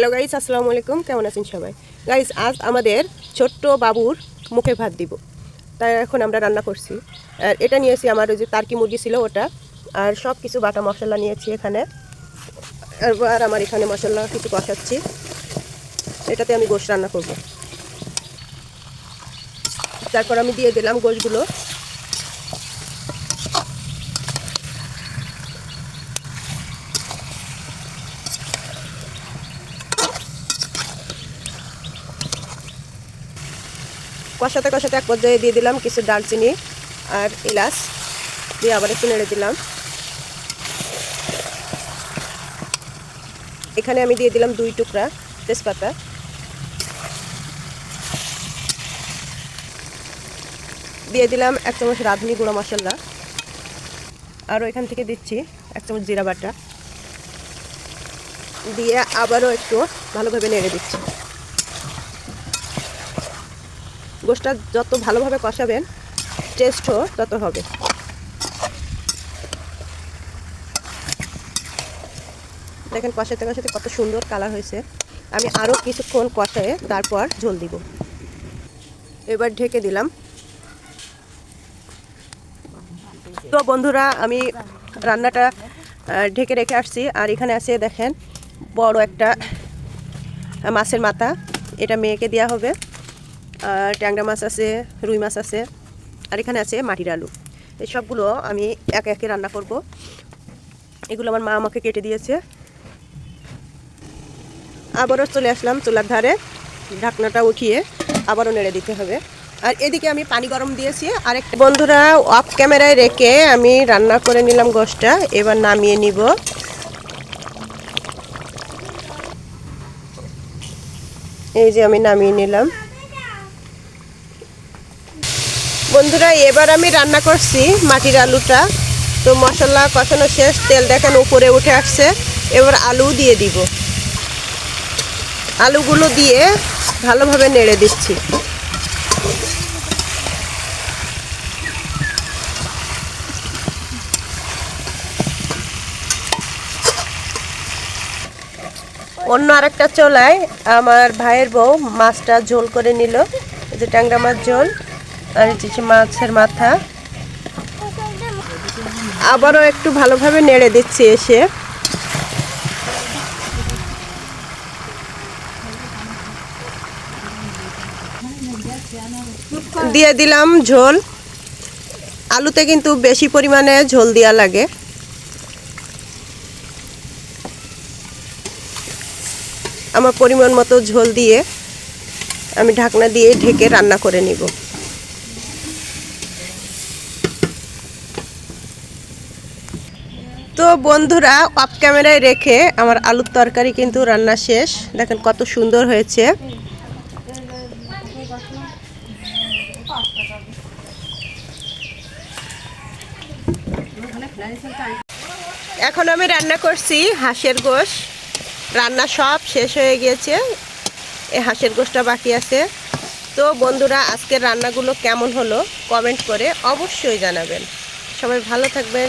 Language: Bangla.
হ্যালো গাইস আসসালামু আলাইকুম। কেমন আছেন সবাই? গাইস আজ আমাদের ছোট্ট বাবুর মুখে ভাত দিব। তাই এখন আমরা রান্না করছি। আর এটা নিয়েছি আমার ওই যে তার্কি মুরগি ছিল ওটা। আর সব কিছু বাটা মশলা নিয়েছি এখানে। আর আমার এখানে মশলা কিছু কষাচ্ছি। এটাতে আমি গোশ রান্না করব। তারপর আমি দিয়ে দিলাম গোশগুলো। কষাতে কষাতে এক পর্যায়ে দিয়ে দিলাম কিছু দারচিনি আর এলাচ দিয়ে আবার একটু নেড়ে দিলাম। এখানে আমি দিয়ে দিলাম দুই টুকরা তেজপাতা। দিয়ে দিলাম এক চামচ রাঁধুনি গুঁড়ো মশলা। আরও এখান থেকে দিচ্ছি এক চামচ জিরা বাটা। দিয়ে আবারও একটু ভালোভাবে নেড়ে দিচ্ছি। গোষ্ঠটা যত ভালোভাবে কষাবেন টেস্টও তত হবে। দেখেন কষাতে কষাতে কত সুন্দর কালার হয়েছে। আমি আরও কিছুক্ষণ কষায়ে তারপর ঝোল দিব। এবার ঢেকে দিলাম। তো বন্ধুরা, আমি রান্নাটা ঢেকে রেখে আসছি। আর এখানে আছে, দেখেন, বড় একটা মাছের মাথা। এটা মেয়েকে দেওয়া হবে। ট্যাংরা মাছ আছে, রুই মাছ আছে, আর এখানে আছে মাটির আলু। এই সবগুলো আমি একে একে রান্না করব। এগুলো আমার মা আমাকে কেটে দিয়েছে। আবারও চলে আসলাম চুলার ধারে। ঢাকনাটা উঠিয়ে আবারও নেড়ে দিতে হবে। আর এদিকে আমি পানি গরম দিয়েছি। আর একটা বন্ধুরা অফ ক্যামেরায় রেখে আমি রান্না করে নিলাম গোশটা এবার নামিয়ে নিব। এই যে আমি নামিয়ে নিলাম। বন্ধুরা, এবার আমি রান্না করছি মাটির আলুটা। তো মশলা কষানো শেষ, তেল দেখেন উপরে উঠে আসছে। এবার আলু দিয়ে দিব। আলুগুলো দিয়ে ভালোভাবে নেড়ে দিচ্ছি। অন্য আরেকটা চোলায় আমার ভাইয়ের বউ মাছটা ঝোল করে নিল যে ট্যাংরা মাছ ঝোল। আর হচ্ছে মাছের মাথা। আবারও একটু ভালোভাবে নেড়ে দিচ্ছি এসে। দিয়ে দিলাম ঝোল। আলুতে কিন্তু বেশি পরিমাণে ঝোল দেওয়া লাগে। আমার পরিমাণ মতো ঝোল দিয়ে আমি ঢাকনা দিয়ে ঢেকে রান্না করে নিব। তো বন্ধুরা অফ ক্যামেরায় রেখে আমার আলুর তরকারি কিন্তু রান্না শেষ। দেখেন কত সুন্দর হয়েছে। এখন আমি রান্না করছি হাঁসের গোশ। রান্না সব শেষ হয়ে গিয়েছে। এই হাঁসের গোশটা বাকি আছে। তো বন্ধুরা, আজকের রান্নাগুলো কেমন হলো? কমেন্ট করে অবশ্যই জানাবেন। সবাই ভালো থাকবেন।